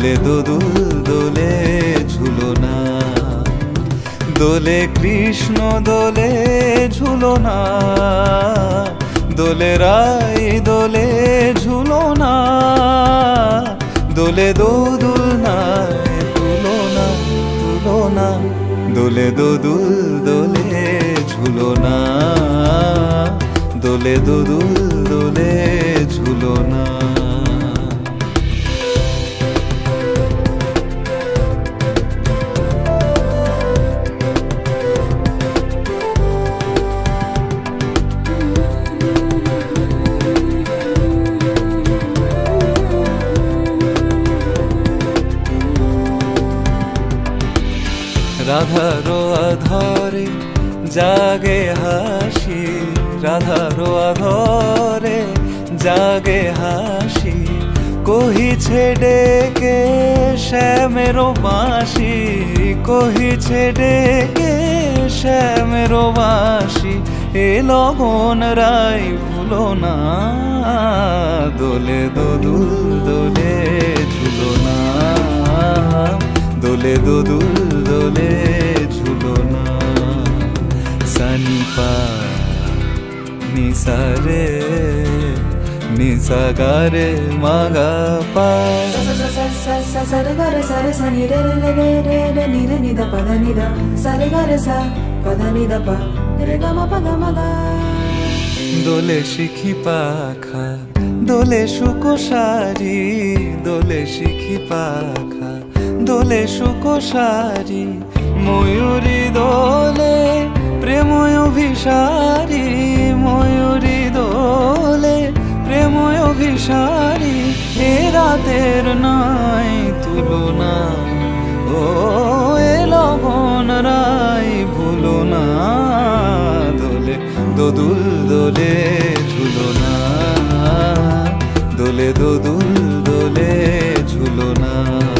দোলে দোদুল, দোলে ঝুলো না দোলে কৃষ্ণ, দোলে ঝুলো না দোলে রায়, দোলে ঝুলো না দোলে দোদুল না তুলো না তুলো না দোলে দোদুল, দোলে ঝুলো না দোলে দোদুল, দোলে রাধারো আধরে, জাগে হাসি। রাধারো আধরে, জাগে হাসি। কহিছে ডেকে শ্যামেরো বাঁশি কহিছে ডেকে শ্যামেরো বাঁশি এ লগন রাই ভুলো না, দোলে দোদুল দোলে ঝুলো না। দোলে দোদুল সানি পা নিসা রে নিসা গা রে মা গা পা। সারে গা রে সারে সানি রে রে রে রে রে রে নি রে নি দা পা দা নি দা সারে গা রে সা পা দা নি দা পা রে গা মা পা গা মা গা দোলে শিখি পাখা, দোলে শুকোশারি দোলে শিখি পাখা, দোলে শুকোশারি ময়ূরী দোলে প্রেময় অভিসারি, ময়ূরী দোলে। প্রেময় অভিসারি, এ রাতের নাই তুলনা। ও, এ লগন রাই ভুলো না। দোলে, দোদুল, দোলে ঝুলো না। দোলে, দোদুল, দোলে ঝুলো না।